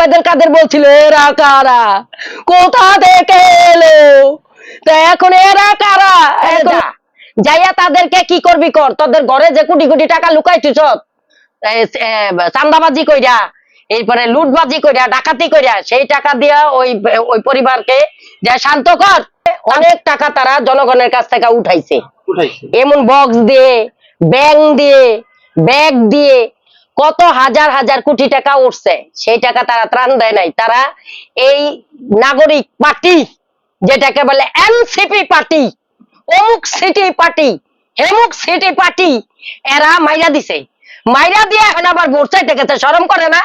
উবায়দুল কাদের বলছিল? এরা কারা? কোথা থেকে এলো? তা এখন এরা কারা? যাইয়া তাদেরকে কি করবি কর? তোদের ঘরে যে কোটি কোটি টাকা লুকাইছিস চান্দাবাজি কইরা এরপরে লুটবাজি কইরা ডাকাতি কইরা সেই টাকা দিয়া ওই ওই পরিবারকে যা শান্ত কর। অনেক টাকা তারা জনগণের কাছ থেকে উঠাইছে। উঠাইছে। এমন বক্স দিয়ে ব্যাং দিয়ে ব্যাগ দিয়ে কত হাজার হাজার কোটি টাকা উঠছে সেই টাকা তারা ত্রাণ দেয় নাই। তারা এই নাগরিক পার্টি যেটাকে বলে এনসিপি পার্টি অমুক সিটি পার্টি হেমুক সিটি পার্টি এরা মাইরা দিছে। মাইরা দিয়ে এখন আবার ভোট চাইতে গেছে সরম করে না।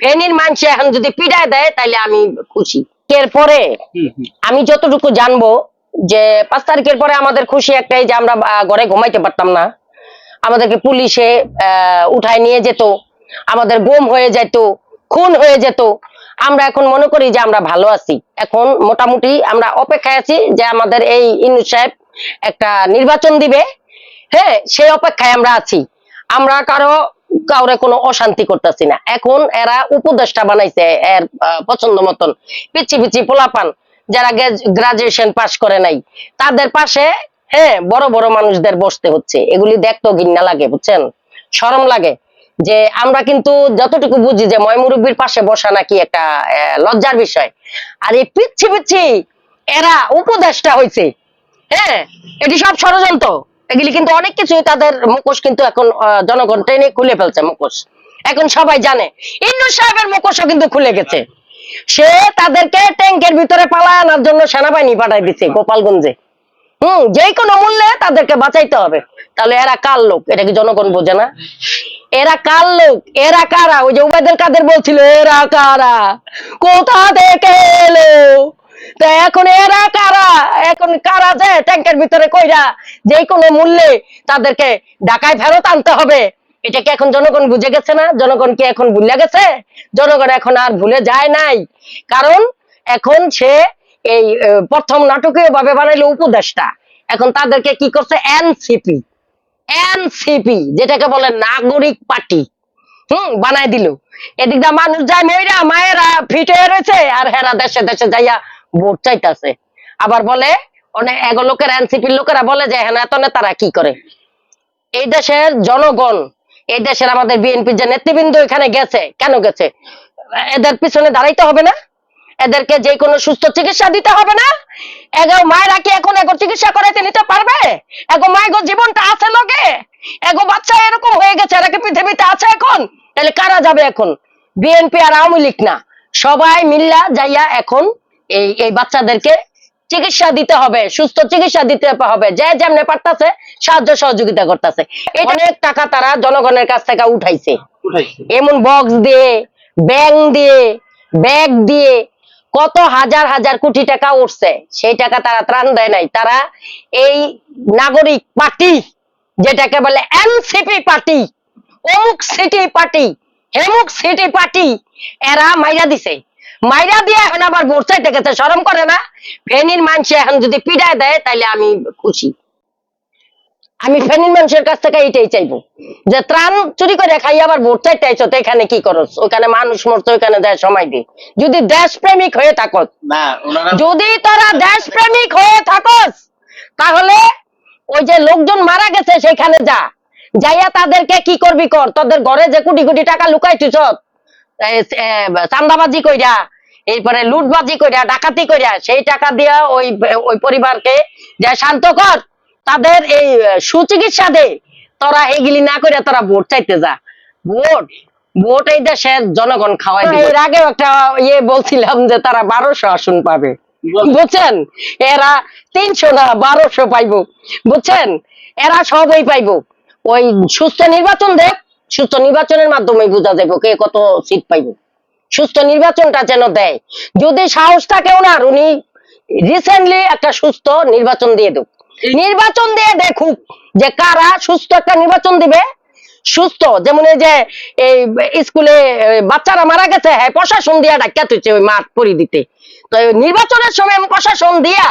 ফেনীর মানুষ এখন যদি পিড়ায় দেয় তাহলে আমি খুশি। এরপরে। আমি যতটুকু জানব যে পাঁচ তারিখের পরে আমাদের খুশি একটাই যে আমরা ঘরে ঘুমাইতে পারতাম না। আমাদেরকে পুলিশে উঠায় নিয়ে যেত। আমাদের গুম হয়ে যেত, খুন হয়ে যেত। আমরা এখন মনে করি যে আমরা ভালো আছি। এখন মোটামুটি আমরা অপেক্ষায় আছি যে আমাদের এই ইনু সাহেব একটা নির্বাচন দিবে। হ্যাঁ সেই অপেক্ষায় আমরা আছি। আমরা কারও, কাউরে কোনো অশান্তি করতেছি না। এখন এরা উপদেষ্টা বানাইছে এর পছন্দ মতন। পিচ্ছি পিচ্ছি পোলাপান, যারা গ্রাজুয়েশন পাশ করে নাই, তাদের পাশে হ্যাঁ বড় বড় মানুষদের বসতে হচ্ছে। এগুলি দেখতেও ঘিন্না লাগে, বুঝছেন? শরম লাগে। যে আমরা কিন্তু যতটুকু বুঝি যে ময়মুরব্বীর পাশে বসা নাকি একটা লজ্জার বিষয়। আর এই পিচ্ছি পিচ্ছি, এরা উপদেষ্টা হয়েছে হ্যাঁ এটি সব ষড়যন্ত্র। এগুলি কিন্তু অনেক কিছুই তাদের মুখোশ কিন্তু এখন জনগণ টেনে খুলে ফেলছে মুখোশ। এখন সবাই জানে, ইন্দু সাহেবের মুখোশও কিন্তু খুলে গেছে। সে তাদেরকে ট্যাঙ্কের ভিতরে পালায় আনার জন্য সেনাবাহিনী পাঠাই দিচ্ছে গোপালগঞ্জে। হম যে কোনো মূল্যে তাদেরকে বাঁচাইতে হবে। তাহলে এরা কার লোক? এটা কি জনগণ বোঝে না? এরা কার লোক? এরা কারা? ওই যে উবায়দুল কাদের বলছিল, এরা কারা? কোথা থেকে এলো? তা এখন এরা কারা? এখন কারা যে ট্যাঙ্কের ভিতরে কইরা যে কোনো মূল্যে তাদেরকে ঢাকায় ফেরত আনতে হবে? এটা কি এখন জনগণ বুঝে গেছে না? জনগণ কি এখন ভুলে গেছে? জনগণ এখন আর ভুলে যায় নাই। কারণ এখন সে এই প্রথম নাটকীয় ভাবে বানাইলো উপদেশটা এখন তাদেরকে কি করছে? এনসিপি এনসিপি যেটাকে বলে নাগরিক পার্টি। হুম, বানাই দিল। এদিক দিয়ে মানুষ যায়, মেয়েরা, মায়েরা ফিট হয়ে রয়েছে। আর হেরা দেশে দেশে যাইয়া ভোট চাইতাছে। আবার বলে অনেক এগো লোকের এনসিপির লোকেরা বলে যে হ্যাঁ এত নেতারা কি করে? এই দেশের জনগণ, এই দেশের আমাদের বিএনপি যে নেতৃবৃন্দ এখানে গেছে, কেন গেছে? এদের পিছনে দাঁড়াইতে হবে না? এদেরকে যে কোনো সুস্থ চিকিৎসা দিতে হবে না। এগো মায়েরা কি এখন এগো চিকিৎসা করাইতে নিতে পারবে? এগো মায়ের জীবনটা আছে লগে। এগো বাচ্চা এরকম হয়ে গেছে এরা কি পৃথিবীতে আছে এখন? তাহলে কারা যাবে এখন? বিএনপি আর আওয়ামী লীগ না। সবাই মিল্লা যাইয়া এখন এই এই বাচ্চাদেরকে চিকিৎসা দিতে হবে সুস্থ চিকিৎসা দিতে হবে। যে যেমনে পারতাছে সাহায্য সহযোগিতা করতেছে। অনেক টাকা তারা জনগণের কাছ থেকে উঠাইছে। উঠাইছে। এমন বক্স দিয়ে ব্যাং দিয়ে ব্যাগ দিয়ে কত হাজার হাজার কোটি টাকা উঠছে? সেই টাকা তারা ত্রাণ দেয় নাই। তারা এই নাগরিক পার্টি, যেটাকে বলে এনসিপি পার্টি, অমুক সিটি পার্টি, হেমুক সিটি পার্টি, এরা মাইরা দিছে। মাইরা দিয়ে এখন আবার ভোট চাইতে গেছে সরম করে না। ফেনীর মানুষ এখন যদি পিড়ায় দেয় তাহলে আমি খুশি। আমি ফেনীর মানুষের কাছ থেকে এইটাই চাইব। যে ত্রাণ চুরি করে খাই আবার ভোট চাইতে আইছো তো এখানে কি করস? ওখানে মানুষ মরতো ওখানে দেয় সময় দি যদি দেশ প্রেমিক হয়ে থাকো না ওনারা যদি তোরা দেশ প্রেমিক হয়ে থাকস তাহলে ওই যে লোকজন মারা গেছে সেখানে যা। যাইয়া তাদেরকে কি করবি কর? তোদের ঘরে যে কোটি কোটি টাকা লুকাইছিস চান্দাবাজি কইরা এরপরে লুটবাজি কইরা ডাকাতি কইরা সেই টাকা দিয়া ওই ওই পরিবারকে যা শান্ত কর। তাদের এই সুচিকিৎসা দে। তোরা এগুলি না করে তোরা ভোট চাইতে যা। ভোট ভোট এই দেশের জনগণ খাওয়াই দিবে। এর আগেও একটা ইয়ে বলছিলাম যে তারা বারোশো আসন পাবে। বুঝছেন? এরা তিনশো না বারোশো পাইবো। বুঝছেন? এরা সবই পাইবো। ওই সুস্থ নির্বাচন দেখ সুস্থ নির্বাচনের মাধ্যমে বোঝা যাবে কে কত সিট পাইবো। সুস্থ নির্বাচনটা যেন দেয়। যদি সাহস থাকে ওনার উনি রিসেন্টলি একটা সুস্থ নির্বাচন দিয়ে দেব। নির্বাচন দিয়ে দেখুক যে কারা সুস্থ একটা নির্বাচন দিবে। সুস্থ যেমন এই যে এই স্কুলে বাচ্চারা মারা গেছে হ্যাঁ প্রশাসন দিয়া ডাক্কা তুইছে ওই মাঠ পরি দিতে। তো নির্বাচনের সময় প্রশাসন দিয়া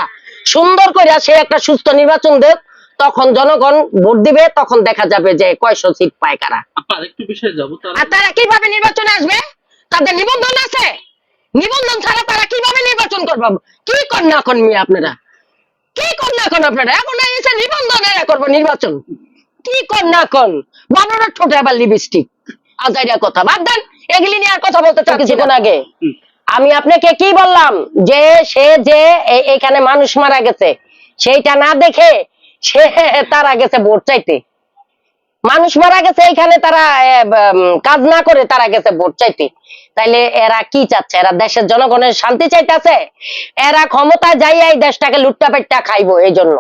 সুন্দর করে সে একটা সুস্থ নির্বাচন দেব তখন জনগণ ভোট দিবে তখন দেখা যাবে যে কয়শো সিট পায় কারা। আপা একটু বিষয়ে যাব তার আর তারা কীভাবে নির্বাচনে আসবে? তাদের নিবন্ধন আছে। নিবন্ধন ছাড়া তারা কীভাবে নির্বাচন করব? কি কর না কর মিয়া আপনারা? কি কর না আপনারা এখন এসে নিবন্ধন এরা করব নির্বাচন। কি কর না কর বানরের ঠোঁটে আবার লিপস্টিক আজাইরা কথা বাদ দেন এগুলি নিয়ে আর কথা বলতে চাই কিছুক্ষণ আগে আমি আপনাকে কি বললাম? যে সে যে এখানে মানুষ মারা গেছে সেইটা না দেখে সে তার গেছে ভোট চাইতে। মানুষ মারা গেছে এখানে তারা কাজ না করে তারা গেছে ভোট চাইতে। তাইলে এরা কি চাচ্ছে? এরা দেশের জনগণের শান্তি চাইতেছে? এরা ক্ষমতা যাইয়া এই দেশটাকে লুটটা পেটটা খাইবো এই জন্য